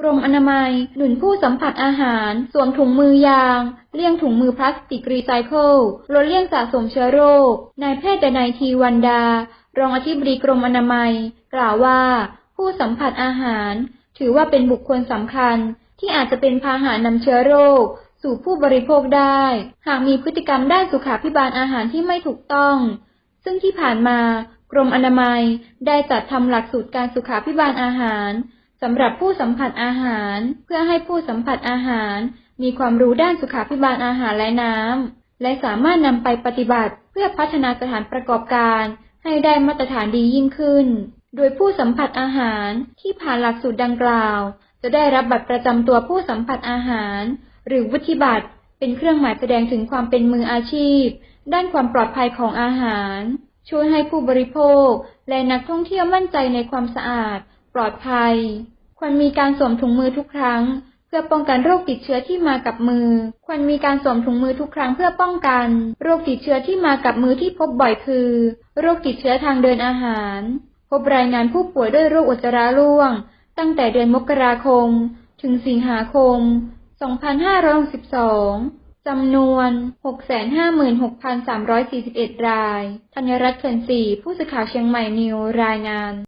กรมอนามัย หนุนผู้สัมผัสอาหาร สวมถุงมือยาง เลี่ยงถุงมือพลาสติกรีไซเคิล ลดเลี่ยงสะสมเชื้อโรค นายแพทย์ดนัยทีวันดา รองอธิบดีกรมอนามัย กล่าวว่า ผู้สัมผัสอาหาร ถือว่าเป็นบุคคลสำคัญ ที่อาจจะเป็นพาหะนำเชื้อโรค สู่ผู้บริโภคได้ หากมีพฤติกรรมด้านสุขาภิบาลอาหารที่ไม่ถูกต้อง ซึ่งที่ผ่านมากรมอนามัยได้จัดทำหลักสูตรการสุขาภิบาลอาหาร สำหรับผู้สัมผัสอาหาร เพื่อให้ผู้สัมผัสอาหาร มีความรู้ด้านสุขาภิบาลอาหารและน้ำ และสามารถนำไปปฏิบัติ เพื่อพัฒนาสถานประกอบการ ให้ได้มาตรฐานดียิ่งขึ้น โดยผู้สัมผัสอาหารที่ผ่านหลักสูตรดังกล่าว จะได้รับบัตรประจำตัวผู้สัมผัสอาหาร หรือวุฒิบัตร เป็นเครื่องหมายแสดงถึงความเป็นมืออาชีพ ด้านความปลอดภัยของอาหาร ช่วยให้ผู้บริโภค และนักท่องเที่ยวมั่นใจในความสะอาด ปลอดภัย ควรมีการสวมถุงมือทุกครั้ง เพื่อป้องกันโรคติดเชื้อที่มากับมือ ควรมีการสวมถุงมือทุกครั้งเพื่อป้องกัน โรคติดเชื้อที่มากับมือที่พบบ่อยคือ โรคติดเชื้อทางเดินอาหาร พบรายงานผู้ป่วยด้วยโรคอุจจาระร่วง ตั้งแต่เดือนมกราคม ถึงสิงหาคม 2562จำนวน 656,341 ราย ธัญรัตน์เขื่อนศรีผู้สื่อข่าวเชียงใหม่นิวรายงาน